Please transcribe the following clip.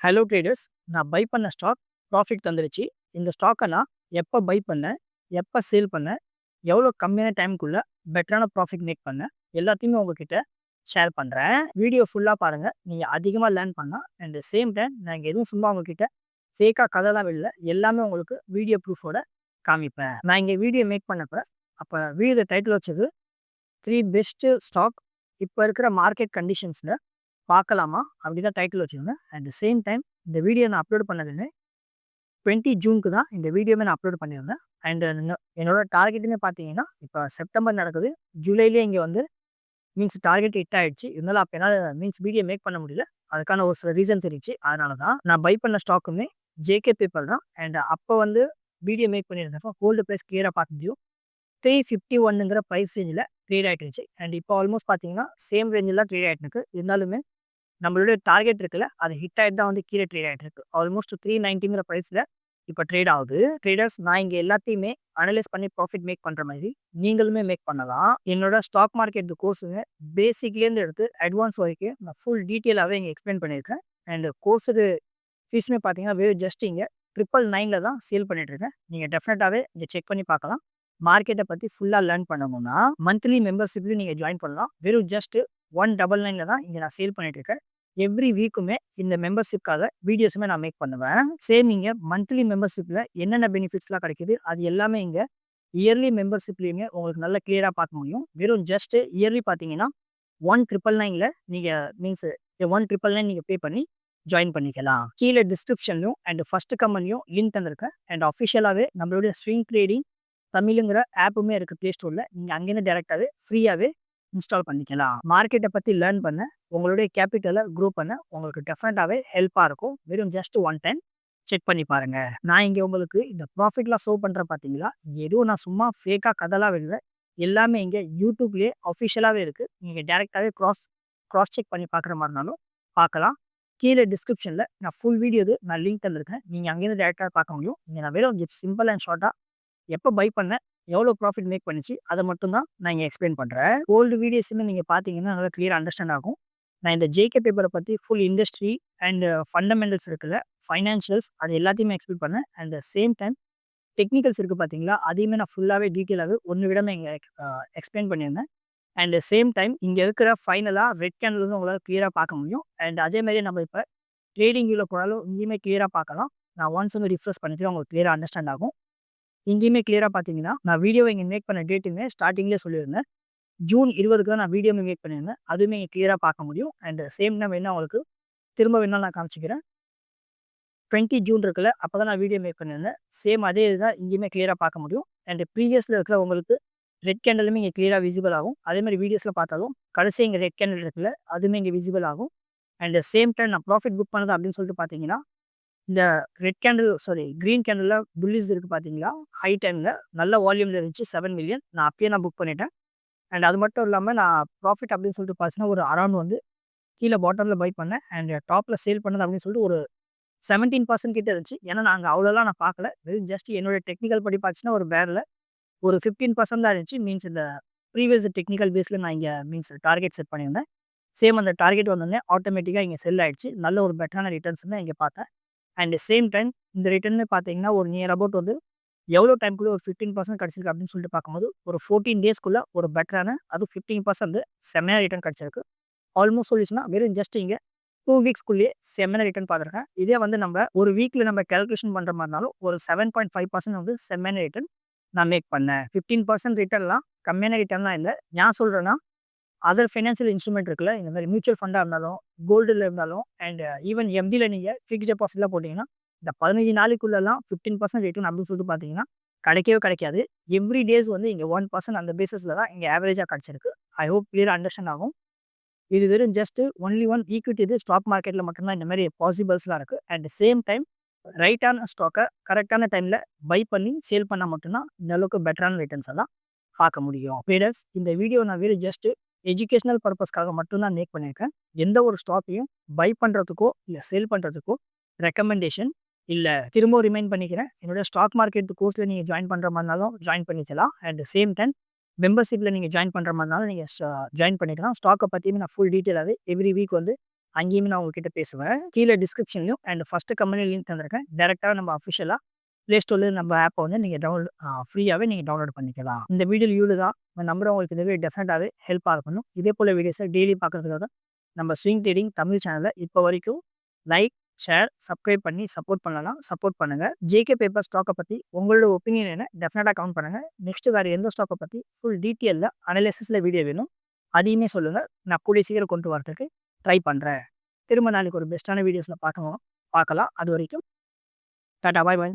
Hello traders நான் buy பண்ண stock profit தந்துடுச்சு இந்த ஸ்டாக்கை நான் எப்போ பை பண்ணேன் எப்போ சேல் பண்ணேன் எவ்வளோ கம்மியான டைமுக்குள்ளே பெட்டரான ப்ராஃபிட் மேக் பண்ணேன் எல்லாத்தையுமே உங்ககிட்ட ஷேர் பண்ணுறேன் வீடியோ ஃபுல்லாக பாருங்கள் நீங்கள் அதிகமாக லேர்ன் பண்ணால் அண்ட் சேம் டைம் நான் இங்கே எதுவும் சும்மா உங்ககிட்ட ஃபேக்காக கதைலாம் இல்லை எல்லாமே உங்களுக்கு வீடியோ ப்ரூஃபோட காமிப்பேன். நான் இங்கே வீடியோ மேக் பண்ணப்போ அப்போ வீடியோ டைட்டில் வச்சது த்ரீ பெஸ்ட்டு ஸ்டாக் இப்போ இருக்கிற மார்க்கெட் கண்டிஷன்ஸில் பார்க்கலாமா? அப்படி தான் டைட்டில் வச்சுருந்தேன். அட் த சேம் டைம் இந்த வீடியோ நான் அப்லோட் பண்ணதுன்னு டுவெண்ட்டி ஜூனுக்கு தான் இந்த வீடியோவே நான் அப்லோட் பண்ணியிருந்தேன். அண்ட் என்னோட டார்கெட்டுமே பார்த்தீங்கன்னா இப்போ செப்டம்பர் நடக்குது. ஜூலைலேயே இங்கே வந்து மீன்ஸ் டார்கெட் ஹிட் ஆகிடுச்சு இருந்தாலும் அப்போ என்னால் மீன்ஸ் வீடியோ மேக் பண்ண முடியல. அதுக்கான ஒரு சில ரீசன் இருந்துச்சு. அதனால தான் நான் பை பண்ண ஸ்டாக்குமே ஜேகே பேப்பர் தான். அண்ட் அப்போ வந்து வீடியோ மேக் பண்ணியிருந்தப்போ கோல்டு ப்ரைஸ் கிளியராக பார்க்க முடியும். த்ரீ ஃபிஃப்டி ஒன்னுங்கிற ப்ரைஸ் ரேஞ்சில் ட்ரேட் ஆகிட்டு இருந்துச்சு. அண்ட் இப்போ ஆல்மோஸ்ட் பார்த்தீங்கன்னா சேம் ரேஞ்சில் தான் ட்ரேட் ஆகிட்டு இருக்கு. இருந்தாலுமே நம்மளுடைய டார்கெட் இருக்குல்ல அது ஹிட் ஆகிட்டு தான் வந்து கீழே ட்ரேட் ஆகிட்டு இருக்கு ஆல்மோஸ்ட் த்ரீ நைன்ட்டிங்கிற ப்ரைஸில் இப்போ ட்ரேட் ஆகுது. ட்ரேடர்ஸ் நான் இங்கே எல்லாத்தையுமே அனலைஸ் பண்ணி ப்ராஃபிட் மேக் பண்ணுற மாதிரி நீங்களுமே மேக் பண்ணலாம். என்னோட ஸ்டாக் மார்க்கெட் கோர்ஸுங்க பேசிக்லேருந்து எடுத்து அட்வான்ஸ் வரைக்கும் நான் ஃபுல் டீட்டெயிலாகவே இங்கே எக்ஸ்பிளைன் பண்ணியிருக்கேன். அண்ட் கோர்ஸுக்கு ஃபீஸுமே பார்த்தீங்கன்னா வெறும் ஜஸ்ட் இங்கே ட்ரிப்பிள் நைனில் தான் சேல் பண்ணிட்டுருக்கேன். நீங்கள் டெஃபினட்டாகவே இங்கே செக் பண்ணி பார்க்கலாம். மார்க்கெட்டை பற்றி ஃபுல்லாக லேர்ன் பண்ணணும்னா மந்த்லி மெம்பர்ஷிப்லையும் நீங்கள் ஜாயின் பண்ணலாம். வெறும் ஜஸ்ட் ஒன் டபுள் நைனில் தான் இங்கே நான் சேல் பண்ணிட்டு இருக்கேன் எவ்ரி வீக்குமே இந்த மெம்பர்ஷிப்காக வீடியோஸுமே நான் மேக் பண்ணுவேன். சேம் இங்கே மந்த்லி மெம்பர்ஷிப்பில் என்னென்ன பெனிஃபிட்ஸ்லாம் கிடைக்குது அது எல்லாமே இங்கே இயர்லி மெம்பர்ஷிப்லேயுமே உங்களுக்கு நல்லா கிளியராக பார்க்க முடியும். வெறும் ஜஸ்ட்டு இயர்லி பார்த்தீங்கன்னா ஒன் ட்ரிபிள் நைனில் நீங்கள் மீன்ஸ் ஒன் ட்ரிபிள் நைன் நீங்கள் பே பண்ணி ஜாயின் பண்ணிக்கலாம். கீழே டிஸ்கிரிப்ஷன்லையும் அண்ட் ஃபஸ்ட்டு கமெண்ட்லையும் லிங்க் தந்திருக்கேன். அண்ட் அஃபிஷியலாகவே நம்மளுடைய ஸ்விங் ட்ரேடிங் தமிழுங்கிற ஆப்புமே இருக்குது ப்ளே ஸ்டோரில் நீங்கள் அங்கேருந்து டேரெக்டாகவே ஃப்ரீயாகவே இன்ஸ்டால் பண்ணிக்கலாம். மார்க்கெட்டை பற்றி லேர்ன் பண்ண. உங்களுடைய கேபிட்டலை குரூப் பண்ண. உங்களுக்கு டெஃபினட்டாகவே ஹெல்ப்பாக இருக்கும். வெறும் ஜஸ்ட் ஒன் டைம் செக் பண்ணி பாருங்க. நான் இங்கே உங்களுக்கு இந்த ப்ராஃபிட்லாம் ஷோ பண்ணுறேன் பார்த்தீங்களா எதுவும் நான் சும்மா ஃபேக்காக கதெல்லாம் விடுவேன். எல்லாமே இங்கே யூடியூப்லேயே அஃபிஷியலாகவே இருக்குது நீங்கள் டேரெக்டாகவே க்ராஸ் க்ராஸ் செக் பண்ணி பார்க்குற மாதிரினாலும் பார்க்கலாம் கீழே டிஸ்கிரிப்ஷனில் நான் ஃபுல் வீடியோ நான் லிங்க் தந்திருக்கேன். நீங்கள் அங்கேருந்து டேரெக்டாக பார்க்க முடியும். இங்கே நான் வெறும் சிம்பிள் அண்ட் ஷார்ட்டாக எப்போ பை பண்ணேன் எவ்வளோ ப்ராஃபிட் மேக் பண்ணிச்சு அதை மட்டும் தான் நான் இங்கே எக்ஸ்பிளைன் பண்ணுறேன் ஓல்டு வீடியோஸுமே நீங்கள் பார்த்தீங்கன்னா நல்லா கிளியர் அண்டர்ஸ்டாண்ட் ஆகும். நான் இந்த ஜேகே பேப்பரை பற்றி ஃபுல் இண்டஸ்ட்ரி அண்ட் ஃபண்டமெண்டல்ஸ் இருக்குல்ல ஃபைனான்ஷியல்ஸ் அது எல்லாத்தையுமே எக்ஸ்பிளைன் பண்ணேன். அண்ட் சேம் டைம் டெக்னிக்கல்ஸ் இருக்குது பார்த்தீங்களா அதையுமே நான் ஃபுல்லாகவே டீட்டெயிலாகவே ஒன்று விடாமல் இங்கே எக்ஸ்பிளைன் பண்ணியிருந்தேன். அண்ட் சேம் டைம் இங்கே இருக்கிற ஃபைனலாக ரெட் கேண்டில் வந்து உங்களால் கிளியராக பார்க்க முடியும். அண்ட் அதே மாதிரி நம்ம இப்போ ட்ரேடிங் வியூவில் போனாலும் இங்கேயுமே கிளியராக பார்க்கலாம். நான் ஒன்ஸ் வந்து ரிஃப்ரெஷ் பண்ணிட்டு உங்களுக்கு கிளியராக அண்டர்ஸ்டாண்ட் ஆகும். இங்கேயுமே கிளியராக பார்த்தீங்கன்னா நான் வீடியோவை இங்கே மேக் பண்ண டேட்டுமே ஸ்டார்டிங்லேயே சொல்லியிருந்தேன். ஜூன் இருபதுக்கு தான் நான் வீடியோமே மேக் பண்ணியிருந்தேன். அதுவுமே இங்கே கிளியராக பார்க்க முடியும். அண்ட் சேம் டைம் என்ன உங்களுக்கு திரும்ப வேணாலும் நான் காமிச்சிக்கிறேன். டுவெண்ட்டி ஜூன் இருக்குல்ல அப்போ தான் நான் வீடியோ மேக் பண்ணியிருந்தேன். சேம் அதே இதுதான் இங்கேயுமே கிளியராக பார்க்க முடியும். அண்ட் ப்ரீவியஸில் இருக்கிற உங்களுக்கு ரெட் கேண்டலுமே இங்கே கிளியராக விசிபிள் ஆகும். அதேமாதிரி வீடியோஸில் பார்த்தாலும் கடைசி இங்கே ரெட் கேண்டல் இருக்குல்ல அதுவுமே இங்கே விசிபிள் ஆகும். அண்ட் சேம் டைம் நான் ப்ராஃபிட் புக் பண்ணது அப்படின்னு சொல்லிட்டு பார்த்தீங்கன்னா இந்த red candle sorry green candle bullish இருக்குது பார்த்தீங்களா ஹை டைமில். நல்ல வால்யூமில் இருந்துச்சு செவன் மில்லியன் நான் அப்பயே நான் புக் பண்ணிட்டேன். அண்ட் அது மட்டும் இல்லாமல் நான் ப்ராஃபிட் அப்படின்னு சொல்லிட்டு பார்த்தீங்கன்னா ஒரு அரௌண்ட் வந்து கீழே பாட்டமில் பை பண்ணேன். அண்ட் டாப்பில் சேல் பண்ணது அப்படின்னு சொல்லிட்டு ஒரு செவன்டீன் பர்சன்ட் கிட்ட இருந்துச்சு. ஏன்னா நாங்கள் அவ்வளோலாம் நான் பார்க்கல வெறும் ஜஸ்ட் என்னோட டெக்னிக்கல் படி பார்த்துச்சுன்னா ஒரு பேரில் ஒரு ஃபிஃப்டீன் பர்சன்ட் தான் இருந்துச்சு. மீன்ஸ் இந்த ப்ரீவியஸ் டெக்னிக்கல் பேஸில் நான் இங்கே மீன்ஸ் டார்கெட் செட் பண்ணியிருந்தேன். சேம் அந்த டார்கெட் வந்தோடனே ஆட்டோமேட்டிக்காக இங்கே செல் ஆகிடுச்சு நல்ல ஒரு பெட்டரான ரிட்டர்ன்ஸ் தான் இங்கே பார்த்தேன். அண்ட் சேம் டைம் இந்த ரிட்டர்னு பார்த்தீங்கன்னா ஒரு நியர் அபவுட் வந்து எவ்வளோ டைம்குள்ளே ஒரு ஃபிஃப்டீன் பர்சன்ட் கிடச்சிருக்கு அப்படின்னு சொல்லிட்டு பார்க்கும்போது ஒரு ஃபோர்டீன் டேஸ்க்குள்ளே ஒரு பெட்டரான அதுவும் ஃபிஃப்டீன் பர்சன்ட் செம்மையாக ரிட்டர்ன் கிடச்சிருக்கு. ஆல்மோஸ்ட் சொல்லிச்சுன்னா வெறும் ஜஸ்ட் இங்கே டூ வீக்ஸ்க்குள்ளேயே செம்மையான ரிட்டர்ன் பார்த்துருக்கேன் இதே வந்து நம்ம ஒரு வீக்கில் நம்ம கேல்குலேஷன் பண்ணுற மாதிரினாலும் ஒரு செவன் பாயிண்ட் ஃபைவ் பர்சன்ட் வந்து செம்மையான ரிட்டர்ன் நான் மேக் பண்ணேன். ஃபிஃப்டீன் பர்சன்ட் ரிட்டர்ன்லாம் கம்மியான ரிட்டர்ன்லாம் இல்லை. நான் சொல்கிறேன்னா அதர் ஃபைனான்சியல் இன்ஸ்ட்ருமெண்ட் இருக்குல்ல இந்த மாதிரி மியூச்சுவல் ஃபண்டாக இருந்தாலும் கோல்டில் இருந்தாலும் அண்ட் ஈவன் எம்டியில் நீங்கள் ஃபிக்ஸ் டெபாசிட்லாம் போட்டிங்கன்னா இந்த பதினஞ்சு நாளுக்குள்ளெல்லாம் ஃபிஃப்டீன் பர்சன்ட் ரிட்டர்ன் அப்படின்னு சொல்லிட்டு பார்த்தீங்கன்னா கிடைக்கவே கிடைக்காது. எவ்ரி டேஸ் வந்து இங்கே ஒன் பர்சன்ட் அந்த பேசிஸில் தான் இங்கே ஆவரேஜாக கிடச்சிருக்கு. ஐ ஹோப் கிளியர் அண்டர்ஸ்டாண்ட் ஆகும். இது வெறும் ஜஸ்ட் ஒன்லி ஒன் ஈக்விட்டி இது ஸ்டாக் மார்க்கெட்டில் மட்டும்தான் இந்த மாதிரி பாசிபிள்ஸ்லாம் இருக்குது அண்ட் சேம் டைம் ரைட்டான ஸ்டாக்கை கரெக்டான டைமில் பை பண்ணி சேல் பண்ணால் மட்டும்தான் இந்த அளவுக்கு பெட்டரான ரிட்டர்ன்ஸை தான் பார்க்க முடியும். பேடர்ஸ் இந்த வீடியோ நான் வெறும் ஜஸ்ட்டு எஜுகேஷ்னல் பர்பஸ்க்காக மட்டும்தான் மேக் பண்ணியிருக்கேன். எந்த ஒரு ஸ்டாக்கையும் பை பண்ணுறதுக்கோ இல்லை சேல் பண்ணுறதுக்கோ ரெக்கமெண்டேஷன் இல்லை திரும்ப ரிமைண்ட் பண்ணிக்கிறேன். என்னோட ஸ்டாக் மார்க்கெட் கோர்ஸில் நீங்கள் ஜாயின் பண்ணுற மாதிரினாலும் ஜாயின் பண்ணிக்கலாம். அண்ட் சேம் டைம் மெம்பர்ஷிப்பில் நீங்கள் ஜாயின் பண்ணுற மாதிரினாலும் நீங்கள் ஜாயின் பண்ணிக்கலாம். ஸ்டாக்கை பற்றியுமே நான் ஃபுல் டீட்டெயிலாகவே எவ்ரி வீக் வந்து அங்கேயுமே நான் உங்ககிட்ட பேசுவேன். கீழே டிஸ்கிரிப்ஷன்லையும் அண்ட் ஃபஸ்ட்டு கம்பெனி லிங்க் தந்திருக்கேன். டேரெக்டாக நம்ம அஃபிஷியலாக ப்ளே ஸ்டோர்லேருந்து நம்ம ஆப்பை வந்து நீங்கள் டவுன்லோட் ஃப்ரீயாகவே நீங்கள் டவுன்லோட் பண்ணிக்கலாம். இந்த வீடியோ யூடு தான் நான் நம்புறேன் உங்களுக்கு இதுவே டெஃபினட்டாகவே ஹெல்ப்பாக இருக்கணும். இதே போல் வீடியோஸை டெய்லி பார்க்குறதுக்காக நம்ம ஸ்விங் ட்ரேடிங் தமிழ் சேனலை இப்போ வரைக்கும் லைக் ஷேர் சப்ஸ்கிரைப் பண்ணி சப்போர்ட் பண்ணலாம். சப்போர்ட் பண்ணுங்கள் ஜேகே பேப்பர் ஸ்டாக்கை பற்றி உங்களோட ஒப்பீனியன் என்ன? டெஃபினட்டாக கவுண்ட் பண்ணுங்கள் நெக்ஸ்ட் வேறு எந்த ஸ்டாக்கை பற்றி ஃபுல் டீட்டெயிலில் அனலைசிஸில் வீடியோ வேணும் அதையுமே சொல்லுங்கள் நான் கூடிய சீக்கிரம் கொண்டு வரதுக்கு ட்ரை பண்ணுறேன் திரும்ப நாளைக்கு ஒரு பெஸ்ட்டான வீடியோஸில் பார்க்கலாம் பார்க்கலாம். அது வரைக்கும் டாட்டா பாய் பாய்.